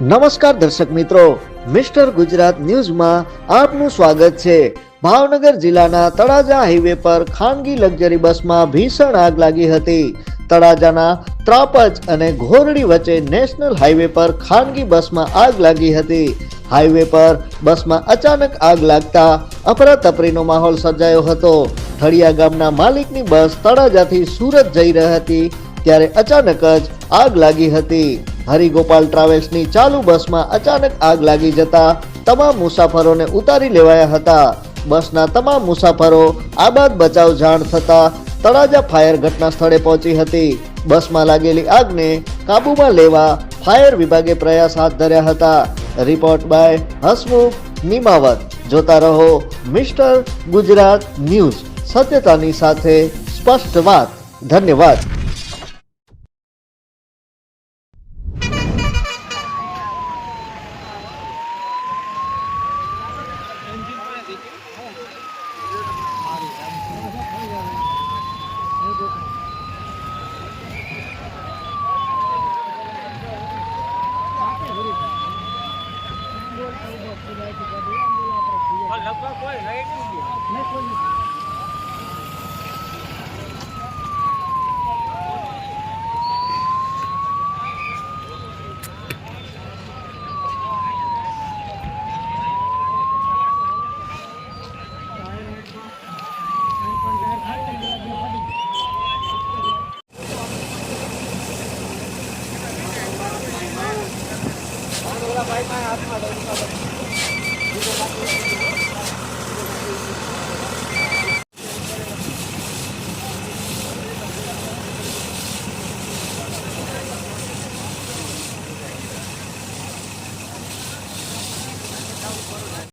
નમસ્કાર દર્શક મિત્રો, મિસ્ટર ગુજરાત ન્યૂઝમાં આપનું સ્વાગત છે. ભાવનગર જિલ્લાના તળાજા હાઈવે પર ખાનગી લક્ઝરી બસમાં ભીષણ આગ લાગી હતી. તળાજાના ત્રાપજ અને ઘોરડી વચ્ચે નેશનલ હાઈવે પર ખાનગી બસમાં આગ લાગી હતી. હાઈવે પર બસમાં અચાનક આગ લાગતા અફરાતફરીનો માહોલ સર્જાયો હતો. થળિયા ગામના માલિકની બસ તળાજાથી સુરત જઈ રહી હતી, ત્યારે અચાનક જ આગ લાગી હતી. હરિગોપાલ ટ્રાવેલ્સની ચાલુ બસમાં અચાનક આગ લાગી જતા તમામ મુસાફરોને ઉતારી લેવાયા હતા. બસના તમામ મુસાફરો આબાદ બચાવ જાણ થતા તળાજા ફાયર ઘટના સ્થળે પહોંચી હતી. બસમાં લાગેલી આગને કાબૂમાં લેવા ફાયર વિભાગે પ્રયાસ હાથ ધર્યા હતા. Report by Hasmukh Nimavat. જોતા રહો મિસ્ટર ગુજરાત ન્યૂઝ. સત્યતાની સાથે સ્પષ્ટ વાત. ધન્યવાદ. લગભગ કોઈ રહી નહીં ભાઈ હાથમાં